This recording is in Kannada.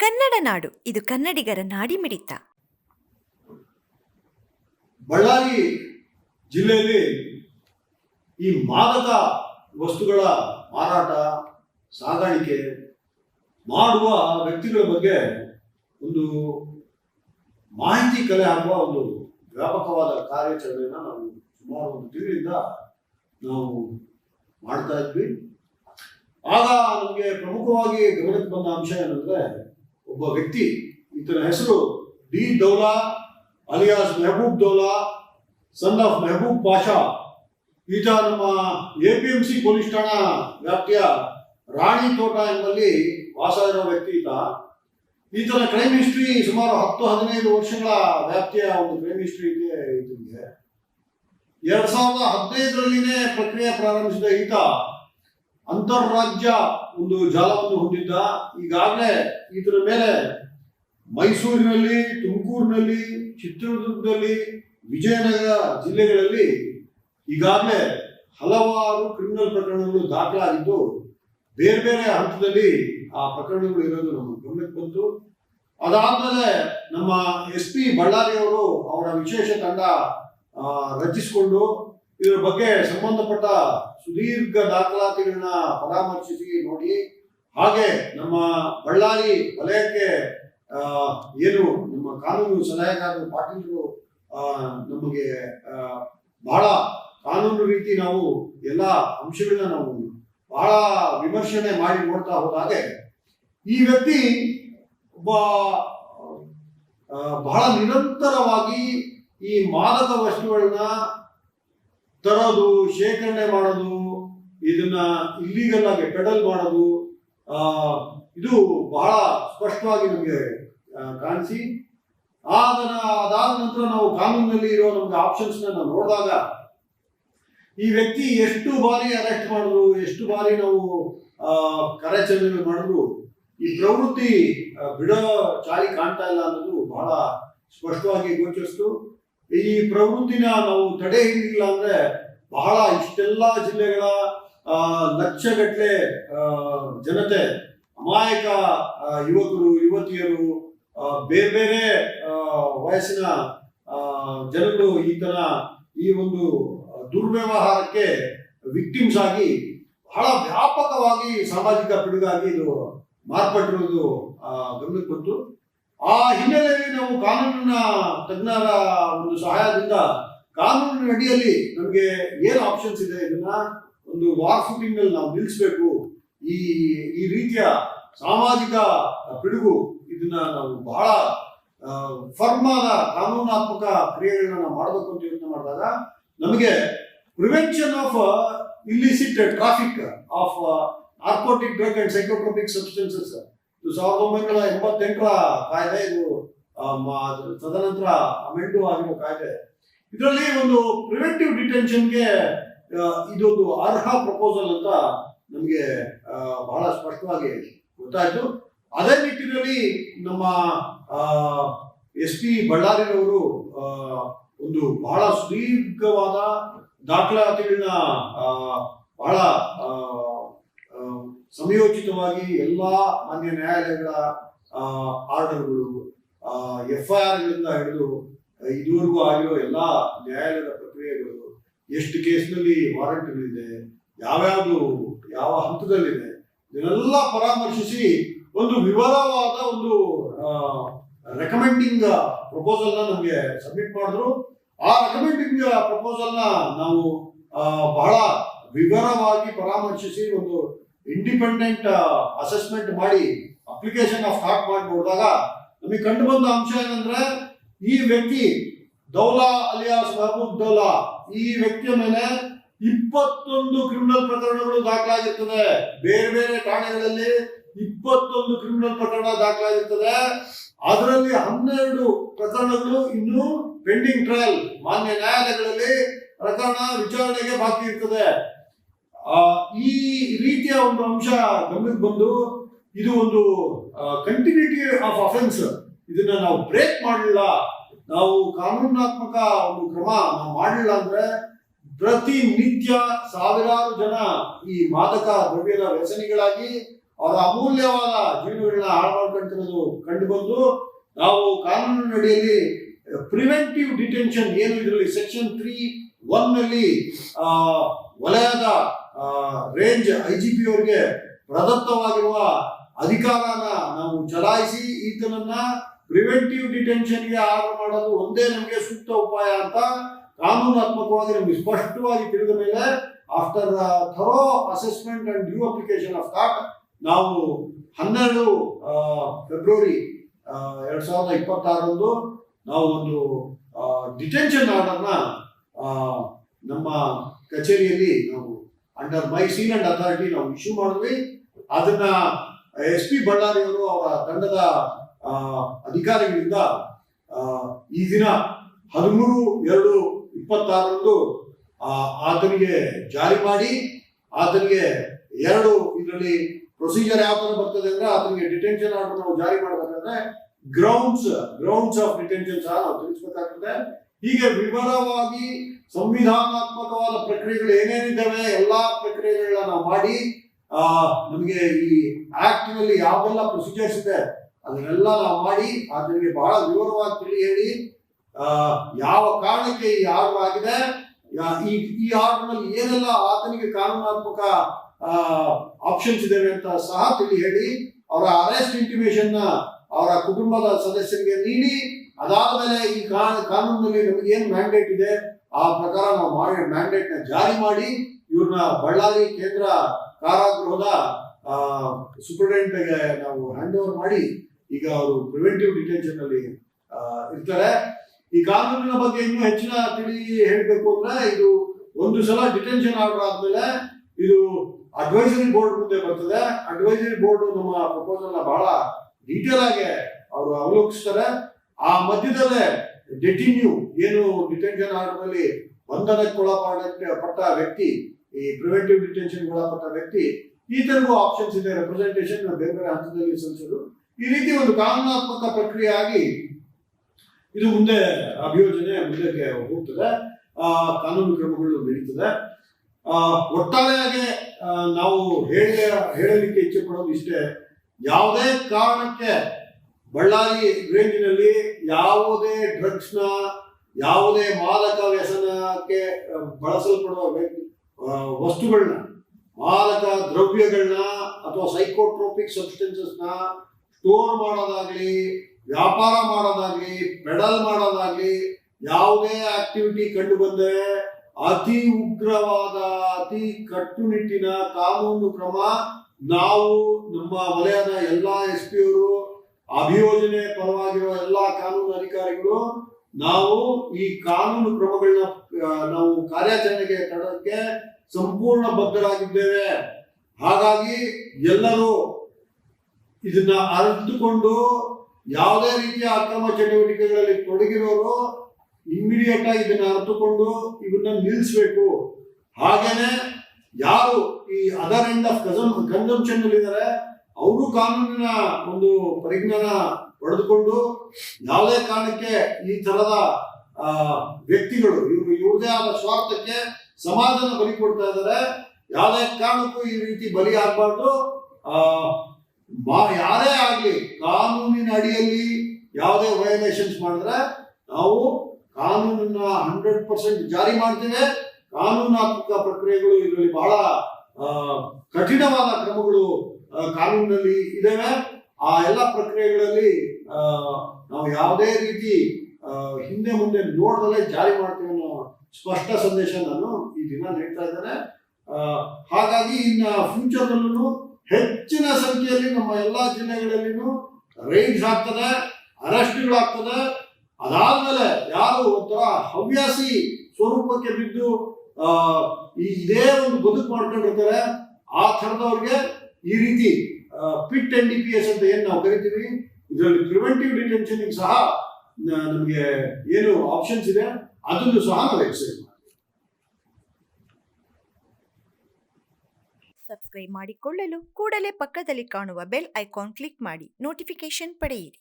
ಕನ್ನಡ ನಾಡು, ಇದು ಕನ್ನಡಿಗರ ನಾಡಿಮಿಡಿತ. ಬಳ್ಳಾರಿ ಜಿಲ್ಲೆಯಲ್ಲಿ ಈ ಮಾದಕ ವಸ್ತುಗಳ ಮಾರಾಟ, ಸಾಗಾಣಿಕೆ ಮಾಡುವ ವ್ಯಕ್ತಿಗಳ ಬಗ್ಗೆ ಒಂದು ಮಾಹಿತಿ ಕಲೆ ಹಾಕುವ ಒಂದು ವ್ಯಾಪಕವಾದ ಕಾರ್ಯಾಚರಣೆಯನ್ನು ನಾವು ಸುಮಾರು ಒಂದು ತಿಂಗಳಿಂದ ನಾವು ಮಾಡ್ತಾ ಇದ್ವಿ. ಆಗ ನಮಗೆ ಪ್ರಮುಖವಾಗಿ ಗಮನಕ್ಕೆ ಬಂದ ಅಂಶ ಏನಂದ್ರೆ ಒಬ್ಬ ವ್ಯಕ್ತಿ, ಈತನ ಹೆಸರು D Daula alias Mehboob Daula son of Mehboob Pasha. ಈತ ನಮ್ಮ A P M C police ಠಾಣಾ ವ್ಯಾಪ್ತಿಯ ರಾಣಿ ತೋಟ ಎಂಬಲ್ಲಿ ವಾಸ ಇರೋ ವ್ಯಕ್ತಿ ಈತ. ಈತನ ಕ್ರೈಮ್ ಹಿಸ್ಟ್ರಿ ಸುಮಾರು ಹತ್ತು, ಹದಿನೈದು ವರ್ಷಗಳ ವ್ಯಾಪ್ತಿಯ ಒಂದು ಕ್ರೈಮ್ ಹಿಸ್ಟ್ರಿ ಇದೆ ಈತನಿಗೆ. ಎರಡ್ ಸಾವಿರದ ಹದಿನೈದರಲ್ಲಿನೇ ಪ್ರಕ್ರಿಯೆ ಪ್ರಾರಂಭಿಸಿದ ಈತ ಅಂತಾರಾಜ್ಯ ಒಂದು ಜಾಲವನ್ನು ಹೊಂದಿದ್ದ ಈಗಾಗಲೇ ಇದರ ಮೇಲೆ ಮೈಸೂರಿನಲ್ಲಿ, ತುಮಕೂರಿನಲ್ಲಿ, ಚಿತ್ರದುರ್ಗದಲ್ಲಿ, ವಿಜಯನಗರ ಜಿಲ್ಲೆಗಳಲ್ಲಿ ಈಗಾಗಲೇ ಹಲವಾರು ಕ್ರಿಮಿನಲ್ ಪ್ರಕರಣಗಳು ದಾಖಲಾಗಿದ್ದು, ಬೇರೆ ಬೇರೆ ಹಂತದಲ್ಲಿ ಆ ಪ್ರಕರಣಗಳು ಇರೋದು ನಮ್ಮ ಗಮನಕ್ಕೆ ಬಂತು. ಅದಾದ್ಮೇಲೆ ನಮ್ಮ ಎಸ್ ಪಿ ಬಳ್ಳಾರಿಯವರು ಅವರ ವಿಶೇಷ ತಂಡ ರಚಿಸಿಕೊಂಡು ಇದರ ಬಗ್ಗೆ ಸಂಬಂಧಪಟ್ಟ ಸುದೀರ್ಘ ದಾಖಲಾತಿಗಳನ್ನ ಪರಾಮರ್ಶಿಸಿ ನೋಡಿ. ಹಾಗೆ ನಮ್ಮ ಬಳ್ಳಾರಿ ವಲಯಕ್ಕೆ ಏನು ನಮ್ಮ ಕಾನೂನು ಸಲಹೆಗಾರರು, ಪಾಟೀಲರು ನಮಗೆ ಬಹಳ ಕಾನೂನು ರೀತಿ ನಾವು ಎಲ್ಲ ಅಂಶಗಳನ್ನ ನಾವು ಬಹಳ ವಿಮರ್ಶನೆ ಮಾಡಿ ನೋಡ್ತಾ ಹೋದಾಗೆ ಈ ವ್ಯಕ್ತಿ ಒಬ್ಬ ಬಹಳ ನಿರಂತರವಾಗಿ ಈ ಮಾದಕ ವಸ್ತುಗಳನ್ನ ತರೋದು, ಶೇಖರಣೆ ಮಾಡೋದು, ಇದನ್ನ ಇಲ್ಲಿಗಲ್ ಆಗಿ ಪೆಡಲ್ ಮಾಡೋದು ಇದು ಬಹಳ ಸ್ಪಷ್ಟವಾಗಿ ನಮಗೆ ಕಾಣಿಸಿ. ಆದನ, ಅದಾದ ನಂತರ ನಾವು ಕಾನೂನಿನಲ್ಲಿ ಇರೋ ನಮ್ಗೆ ಆಪ್ಷನ್ಸ್ ನಾವು ನೋಡಿದಾಗ, ಈ ವ್ಯಕ್ತಿ ಎಷ್ಟು ಬಾರಿ ಅರೆಸ್ಟ್ ಮಾಡಿದ್ರು, ಎಷ್ಟು ಬಾರಿ ನಾವು ಕಾರ್ಯಾಚರಣೆ ಮಾಡಿದ್ರು, ಈ ಪ್ರವೃತ್ತಿ ಬಿಡೋ ಚಾರಿ ಕಾಣ್ತಾ ಇಲ್ಲ ಅನ್ನೋದು ಬಹಳ ಸ್ಪಷ್ಟವಾಗಿ ಗೋಚರಿಸ್ತು. ಈ ಪ್ರವೃತ್ತಿನ ನಾವು ತಡೆ ಹಿಡಿಯಲಿಲ್ಲ ಅಂದ್ರೆ ಬಹಳ ಇಷ್ಟೆಲ್ಲ ಜಿಲ್ಲೆಗಳ ಲಕ್ಷಗಟ್ಟಲೆ ಜನತೆ, ಅಮಾಯಕ ಯುವಕರು, ಯುವತಿಯರು ಬೇರೆ ಬೇರೆ ವಯಸ್ಸಿನ ಜನರು ಈ ತರ ಈ ಒಂದು ದುರ್ವ್ಯವಹಾರಕ್ಕೆ ವಿಕ್ಟಿಮ್ಸ್ ಆಗಿ ಬಹಳ ವ್ಯಾಪಕವಾಗಿ ಸಾಮಾಜಿಕ ಪಿಡುಗಾಗಿ ಇದು ಮಾರ್ಪಟ್ಟಿರುವುದು ಗಮನಕ್ಕೆ ಬಂತು. ಆ ಹಿನ್ನೆಲೆಯಲ್ಲಿ ನಾವು ಕಾನೂನಿನ ತಜ್ಞರ ಒಂದು ಸಹಾಯದಿಂದ ಕಾನೂನಿನ ಅಡಿಯಲ್ಲಿ ನಮಗೆ ಏನು ಆಪ್ಷನ್ಸ್ ಇದೆ ಇದನ್ನ ಒಂದು ವಾರ್ ಫುಟಿಂಗ್ ಅಲ್ಲಿ ನಾವು ನಿಲ್ಲಿಸಬೇಕು ಈ ಈ ರೀತಿಯ ಸಾಮಾಜಿಕ ಪಿಡುಗು ಇದನ್ನ ನಾವು ಬಹಳ ಫರ್ಮ್ ಕಾನೂನಾತ್ಮಕ ಕ್ರಿಯೆಗಳನ್ನ ನಾವು ಮಾಡಬೇಕು ಅಂತ ಯೋಚನೆ ಮಾಡಿದಾಗ ನಮಗೆ prevention of illicit traffic of narcotic drug and psychotropic substances ಸಾವಿರದ ಒಂಬೈನೂರ ಎಂಬತ್ತೆಂಟರ ಕಾಯ್ದೆ, ಇದು ತದನಂತರ ಅಮೆಂಡು ಆಗಿರೋ ಕಾಯ್ದೆ. ಇದರಲ್ಲಿ ಒಂದು ಪ್ರಿವೆಂಟಿವ್ ಡಿಟೆನ್ಷನ್ಗೆ ಇದೊಂದು ಅರ್ಹ ಪ್ರಪೋಸಲ್ ಅಂತ ನಮಗೆ ಬಹಳ ಸ್ಪಷ್ಟವಾಗಿ ಗೊತ್ತಾಯಿತು. ಅದೇ ನಿಟ್ಟಿನಲ್ಲಿ ನಮ್ಮ ಎಸ್ ಪಿ ಬಳ್ಳಾರಿನವರು ಒಂದು ಬಹಳ ಸುದೀರ್ಘವಾದ ದಾಖಲಾತಿಗಳನ್ನ ಬಹಳ ಸಮಯೋಚಿತವಾಗಿ ಎಲ್ಲಾ ಮಾನ್ಯ ನ್ಯಾಯಾಲಯಗಳ ಆರ್ಡರ್ಗಳು ಎಫ್ ಐ ಆರ್ಗಳಿಂದ ಹಿಡಿದು ಇದುವರೆಗೂ ಆಗಿರೋ ಎಲ್ಲಾ ನ್ಯಾಯಾಲಯದ ಪ್ರಕ್ರಿಯೆಗಳು, ಎಷ್ಟು ಕೇಸ್ನಲ್ಲಿ ವಾರಂಟ್ಗಳಿದೆ, ಯಾವ್ಯಾವುದು, ಯಾವ ಹಂತದಲ್ಲಿದೆ, ಇದನ್ನೆಲ್ಲ ಪರಾಮರ್ಶಿಸಿ ಒಂದು ವಿವರವಾದ ಒಂದು ರೆಕಮೆಂಡಿಂಗ್ ಪ್ರಪೋಸಲ್ನ ನಮಗೆ ಸಬ್ಮಿಟ್ ಮಾಡಿದ್ರು. ಆ ರೆಕಮೆಂಡಿಂಗ್ ಪ್ರಪೋಸಲ್ನ ನಾವು ಬಹಳ ವಿವರವಾಗಿ ಪರಾಮರ್ಶಿಸಿ ಒಂದು ಇಂಡಿಪೆಂಡೆಂಟ್ ಅಸೆಸ್ಮೆಂಟ್ ಮಾಡಿ ಅಪ್ಲಿಕೇಶನ್ ಹಾರ್ಟ್ ಮಾಡಿ ನೋಡಿದಾಗ ನಮಗೆ ಕಂಡು ಬಂದ ಅಂಶ ಏನಂದ್ರೆ ಈ ವ್ಯಕ್ತಿ ದೌಲಾ ಅಲಿಯಾಸ್ ಮಹಬೂಬ್ ದೌಲಾ ಈ ವ್ಯಕ್ತಿಯ ಮೇಲೆ ಇಪ್ಪತ್ತೊಂದು ಕ್ರಿಮಿನಲ್ ಪ್ರಕರಣಗಳು ದಾಖಲಾಗಿರ್ತದೆ. ಬೇರೆ ಬೇರೆ ಠಾಣೆಗಳಲ್ಲಿ ಇಪ್ಪತ್ತೊಂದು ಕ್ರಿಮಿನಲ್ ಪ್ರಕರಣ ದಾಖಲಾಗಿರ್ತದೆ. ಅದರಲ್ಲಿ ಹನ್ನೆರಡು ಪ್ರಕರಣಗಳು ಇನ್ನೂ ಪೆಂಡಿಂಗ್ ಟ್ರಯಲ್ ಮಾನ್ಯ ನ್ಯಾಯಾಲಯಗಳಲ್ಲಿ ಪ್ರಕರಣ ವಿಚಾರಣೆಗೆ ಬಾಕಿ ಇರ್ತದೆ. ಈ ರೀತಿಯ ಒಂದು ಅಂಶ ಗಮನಕ್ಕೆ ಬಂದು ಇದು ಒಂದು ಕಂಟಿನ್ಯೂಟಿ ಆಫ್ ಅಫೆನ್ಸ್ ಇದನ್ನ ನಾವು ಬ್ರೇಕ್ ಮಾಡಲಿಲ್ಲ. ನಾವು ಕಾನೂನಾತ್ಮಕ ಒಂದು ಕ್ರಮ ನಾವು ಮಾಡಲಿಲ್ಲ ಅಂದ್ರೆ ಪ್ರತಿನಿತ್ಯ ಸಾವಿರಾರು ಜನ ಈ ಮಾದಕ ದ್ರವ್ಯದ ವ್ಯಸನಿಗಳಾಗಿ ಅವರ ಅಮೂಲ್ಯವಾದ ಜೀವನಗಳನ್ನ ಹಾಳು ಮಾಡ್ಕೊಂತಿರೋದು ಕಂಡು ಬಂದು ನಾವು ಕಾನೂನಿನ ಅಡಿಯಲ್ಲಿ ಪ್ರಿವೆಂಟಿವ್ ಡಿಟೆನ್ಷನ್ ಏನು ಇದರಲ್ಲಿ ಸೆಕ್ಷನ್ ತ್ರೀ ಒನ್ನಲ್ಲಿ ವಲಯದ ರೇಂಜ್ ಐ ಜಿ ಪಿ ಅವ್ರಿಗೆ ಪ್ರದತ್ತವಾಗಿರುವ ಅಧಿಕಾರನ ನಾವು ಚಲಾಯಿಸಿ ಈತನನ್ನ ಪ್ರಿವೆಂಟಿವ್ ಡಿಟೆನ್ಷನ್ಗೆ ಆರ್ಡರ್ ಮಾಡೋದು ಒಂದೇ ನಮಗೆ ಸೂಕ್ತ ಉಪಾಯ ಅಂತ ಕಾನೂನಾತ್ಮಕವಾಗಿ ನಮಗೆ ಸ್ಪಷ್ಟವಾಗಿ ತಿಳಿದ ಮೇಲೆ after thorough assessment and due application of thought ನಾವು ಹನ್ನೆರಡು ಫೆಬ್ರವರಿ ಎರಡ್ ಸಾವಿರದ ಇಪ್ಪತ್ತಾರರಂದು ನಾವು ಒಂದು ಡಿಟೆನ್ಷನ್ ಆರ್ಡರ್ನ ನಮ್ಮ ಕಚೇರಿಯಲ್ಲಿ ನಾವು under my seal and authority ನಾವು ಇಶ್ಯೂ ಮಾಡಿದ್ವಿ. ಅದನ್ನ ಎಸ್ ಪಿ ಬಳ್ಳಾರಿ ಅವರು ಅವರ ತಂಡದ ಅಧಿಕಾರಿಗಳಿಂದ ಈ ದಿನ ಹದಿಮೂರು ಎರಡು ಇಪ್ಪತ್ತಾರರಂದು ಆತನಿಗೆ ಜಾರಿ ಮಾಡಿ, ಆತನಿಗೆ ಎರಡು ಇದರಲ್ಲಿ ಪ್ರೊಸೀಜರ್ ಯಾವ ಬರ್ತದೆ ಅಂದ್ರೆ ಆತನಿಗೆ ಡಿಟೆನ್ಷನ್ ಆರ್ಡರ್ ನಾವು ಜಾರಿ ಮಾಡಬೇಕಂದ್ರೆ ಗ್ರೌಂಡ್ಸ್ ಗ್ರೌಂಡ್ಸ್ ಆಫ್ ಡಿಟೆನ್ಷನ್ ಸಹ ನಾವು ತಿಳಿಸ್ಬೇಕಾಗ್ತದೆ. ಹೀಗೆ ವಿವರವಾಗಿ ಸಂವಿಧಾನಾತ್ಮಕವಾದ ಪ್ರಕ್ರಿಯೆಗಳು ಏನೇನಿದ್ದಾವೆ ಎಲ್ಲಾ ಪ್ರಕ್ರಿಯೆಗಳನ್ನ ಮಾಡಿ ಆ, ನಮಗೆ ಈ ಆಕ್ಟ್ನಲ್ಲಿ ಯಾವೆಲ್ಲ ಪ್ರೊಸೀಜರ್ಸ್ ಇದೆ ಅದನ್ನೆಲ್ಲ ನಾವು ಮಾಡಿ ಆತನಿಗೆ ಬಹಳ ವಿವರವಾಗಿ ತಿಳಿ ಹೇಳಿ ಯಾವ ಕಾರಣಕ್ಕೆ ಈ ಆರ್ಡರ್ ಆಗಿದೆ ಈ ಈ ಆರ್ಡರ್ನಲ್ಲಿ ಏನೆಲ್ಲ ಆತನಿಗೆ ಕಾನೂನಾತ್ಮಕ ಆಪ್ಷನ್ಸ್ ಇದಾವೆ ಅಂತ ಸಹ ತಿಳಿ ಹೇಳಿ ಅವರ ಅರೆಸ್ಟ್ ಇಂಟಿಮೇಷನ್ ಅವರ ಕುಟುಂಬದ ಸದಸ್ಯರಿಗೆ ನೀಡಿ ಅದಾದ್ಮೇಲೆ ಈ ಕಾ- ಕಾನೂನಿನಲ್ಲಿ ನಮಗೆ ಏನು ಮ್ಯಾಂಡೇಟ್ ಇದೆ? ಆ ಪ್ರಕಾರ ನಾವು ಮಾಡಿ ಮ್ಯಾಂಡೇಟ್ನ ಜಾರಿ ಮಾಡಿ ಇವ್ರನ್ನ ಬಳ್ಳಾರಿ ಕೇಂದ್ರ ಕಾರಾಗೃಹದ ಸೂಪರಿಂಟೆಂಡೆಂಟ್ಗೆ ನಾವು ಹ್ಯಾಂಡ್ ಓವರ್ ಮಾಡಿ ಈಗ ಅವರು ಪ್ರಿವೆಂಟಿವ್ ಡಿಟೆನ್ಷನ್ ಅಲ್ಲಿ ಇರ್ತಾರೆ. ಈ ಕಾನೂನಿನ ಬಗ್ಗೆ ಇನ್ನೂ ಹೆಚ್ಚಿನ ತಿಳಿ ಹೇಳಬೇಕು ಅಂದ್ರೆ ಇದು ಒಂದು ಸಲ ಡಿಟೆನ್ಷನ್ ಆರ್ಡರ್ ಆದ್ಮೇಲೆ ಇದು ಅಡ್ವೈಸರಿ ಬೋರ್ಡ್ ಮುಂದೆ ಬರ್ತದೆ. ಅಡ್ವೈಸರಿ ಬೋರ್ಡ್ ನಮ್ಮ ಪ್ರಪೋಸಲ್ ಬಹಳ ಡೀಟೇಲ್ ಆಗಿ ಅವರು ಅವಲೋಕಿಸ್ತಾರೆ. ಆ ಮಧ್ಯದಲ್ಲೇ ಡೆಟಿನ್ಯೂ, ಏನು ಡಿಟೆನ್ಷನ್ ಆರ್ಡರ್ನಲ್ಲಿ ಬಂಧನಕ್ಕೊಳಪಡಕ್ಕೆ ಪಟ್ಟ ವ್ಯಕ್ತಿ, ಈ ಪ್ರಿವೆಂಟಿವ್ ಡಿಟೆನ್ಷನ್ ಒಳಪಟ್ಟ ವ್ಯಕ್ತಿ ಈ ತರಗೂ ಆಪ್ಷನ್ಸ್ ಇದೆ ರೆಪ್ರೆಸೆಂಟೇಷನ್ ಬೇರೆ ಬೇರೆ ಹಂತದಲ್ಲಿ ಸಲ್ಲಿಸಲು ಈ ರೀತಿ ಒಂದು ಕಾನೂನಾತ್ಮಕ ಪ್ರಕ್ರಿಯೆ ಆಗಿ ಇದು ಮುಂದೆ ಅಭಿಯೋಜನೆ ಮುಂದಕ್ಕೆ ಹೋಗ್ತದೆ. ಕಾನೂನು ಕ್ರಮಗಳು ನಡೀತದೆ. ಒಟ್ಟಾರೆಯಾಗಿ ನಾವು ಹೇಳ ಹೇಳಲಿಕ್ಕೆ ಇಚ್ಛೆ ಪಡೋದು ಇಷ್ಟೇ. ಯಾವುದೇ ಕಾರಣಕ್ಕೆ ಬಳ್ಳಾರಿ ರೇಂಜಿನಲ್ಲಿ ಯಾವುದೇ ಡ್ರಗ್ಸ್ನ ಯಾವುದೇ ಮಾದಕ ವ್ಯಸನಕ್ಕೆ ಬಳಸಲ್ಪಡುವ ವಸ್ತುಗಳನ್ನ ಮಾದಕ ದ್ರವ್ಯಗಳನ್ನ ಅಥವಾ ಸೈಕೋಟ್ರೋಪಿಕ್ ಸಬ್ಸ್ಟೆನ್ಸಸ್ನ ಸ್ಟೋರ್ ಮಾಡೋದಾಗ್ಲಿ, ವ್ಯಾಪಾರ ಮಾಡೋದಾಗ್ಲಿ ಪೆಡಲ್ ಮಾಡೋದಾಗ್ಲಿ, ಯಾವುದೇ ಆಕ್ಟಿವಿಟಿ ಕಂಡು ಬಂದರೆ ಅತಿ ಉಗ್ರವಾದ, ಅತಿ ಕಟ್ಟುನಿಟ್ಟಿನ ಕಾನೂನು ಕ್ರಮ ನಾವು ನಮ್ಮ ವಲಯದ ಎಲ್ಲಾ ಎಸ್ ಪಿ ಅವರು ಅಭಿಯೋಜನೆ ಪರವಾಗಿರುವ ಎಲ್ಲಾ ಕಾನೂನು ಅಧಿಕಾರಿಗಳು, ನಾವು ಈ ಕಾನೂನು ಕ್ರಮಗಳನ್ನ ನಾವು ಕಾರ್ಯಾಚರಣೆಗೆ ತಡಕ್ಕೆ ಸಂಪೂರ್ಣ ಬದ್ಧರಾಗಿದ್ದೇವೆ. ಹಾಗಾಗಿ ಎಲ್ಲರೂ ಇದನ್ನ ಅರಿತುಕೊಂಡು ಯಾವುದೇ ರೀತಿಯ ಅಕ್ರಮ ಚಟುವಟಿಕೆಗಳಲ್ಲಿ ತೊಡಗಿರೋರು ಇಮಿಡಿಯೇಟ್ ಆಗಿ ಇದನ್ನ ಅರಿತುಕೊಂಡು ಇವನ್ನ ನಿಲ್ಲಿಸಬೇಕು. ಹಾಗೇನೆ ಯಾರು ಈ ಅದರ್ ಎಂಡ್ ಆಫ್ ಕನ್ಸಂಪ್ಷನ್ ಇದ್ದಾರೆ ಅವರು ಕಾನೂನಿನ ಒಂದು ಪರಿಜ್ಞಾನ ಪಡೆದುಕೊಂಡು ಯಾವುದೇ ಕಾರಣಕ್ಕೆ ಈ ತರದ ವ್ಯಕ್ತಿಗಳು, ಇವರು, ಇವ್ರದೇ ಆದ ಸ್ವಾರ್ಥಕ್ಕೆ ಸಮಾಜನ ಬಲಿ ಕೊಡ್ತಾ ಇದ್ದಾರೆ. ಯಾವುದೇ ಕಾರಣಕ್ಕೂ ಈ ರೀತಿ ಬಲಿ ಆಗಬಾರ್ದು. ಯಾರೇ ಆಗಲಿ, ಕಾನೂನಿನ ಅಡಿಯಲ್ಲಿ ಯಾವುದೇ ವಯೋಲೇಷನ್ಸ್ ಮಾಡಿದ್ರೆ ನಾವು ಕಾನೂನನ್ನ ಹಂಡ್ರೆಡ್ ಪರ್ಸೆಂಟ್ ಜಾರಿ ಮಾಡ್ತೇವೆ. ಕಾನೂನಾತ್ಮಕ ಪ್ರಕ್ರಿಯೆಗಳು ಇದರಲ್ಲಿ ಬಹಳ ಕಠಿಣವಾದ ಕ್ರಮಗಳು ಕಾನೂನಿನಲ್ಲಿ ಇದಾವೆ ಆ ಎಲ್ಲ ಪ್ರಕ್ರಿಯೆಗಳಲ್ಲಿ ನಾವು ಯಾವುದೇ ರೀತಿ ಹಿಂದೆ ಮುಂದೆ ನೋಡ್ದಲೇ ಜಾರಿ ಮಾಡ್ತೀವಿ ಅನ್ನೋ ಸ್ಪಷ್ಟ ಸಂದೇಶ ನಾನು ಈ ದಿನ ನೀಡ್ತಾ ಇದ್ದೇನೆ. ಹಾಗಾಗಿ ಇನ್ನ ಫ್ಯೂಚರ್ನಲ್ಲೂ ಹೆಚ್ಚಿನ ಸಂಖ್ಯೆಯಲ್ಲಿ ನಮ್ಮ ಎಲ್ಲಾ ಜಿಲ್ಲೆಗಳಲ್ಲಿನೂ ರೈಡ್ಸ್ ಆಗ್ತದೆ ಅರೆಸ್ಟ್ಗಳಾಗ್ತದೆ ಅದಾದ್ಮೇಲೆ ಯಾರು ಒಂಥರ ಹವ್ಯಾಸಿ ಸ್ವರೂಪಕ್ಕೆ ಬಿದ್ದು ಇದೇ ಒಂದು ಬದುಕು ಮಾಡ್ಕೊಂಡಿರ್ತಾರೆ, ಆ ಥರದವ್ರಿಗೆ ಈ ರೀತಿ PIT N D P S ಅಂತ ಏನು ನಾವು ಕರಿತೀವಿ, ಇದರಲ್ಲಿ ಪ್ರಿವೆಂಟಿವ್ ಡಿಟೆನ್ಷನ್ ಸಹ ನಮಗೆ ಏನು ಆಪ್ಷನ್ಸ್ ಇದೆ, ಅದನ್ನು ಸಹ ನಾವು ಎಕ್ಸೈಸ್ ಸಬ್ಸ್ಕ್ರೈಬ್ ಮಾಡಿಕೊಳ್ಳಲು ಕೂಡಲೇ ಪಕ್ಕದಲ್ಲಿ ಕಾಣುವ ಬೆಲ್ ಐಕಾನ್ ಕ್ಲಿಕ್ ಮಾಡಿ ನೋಟಿಫಿಕೇಶನ್ ಪಡೆಯಿರಿ.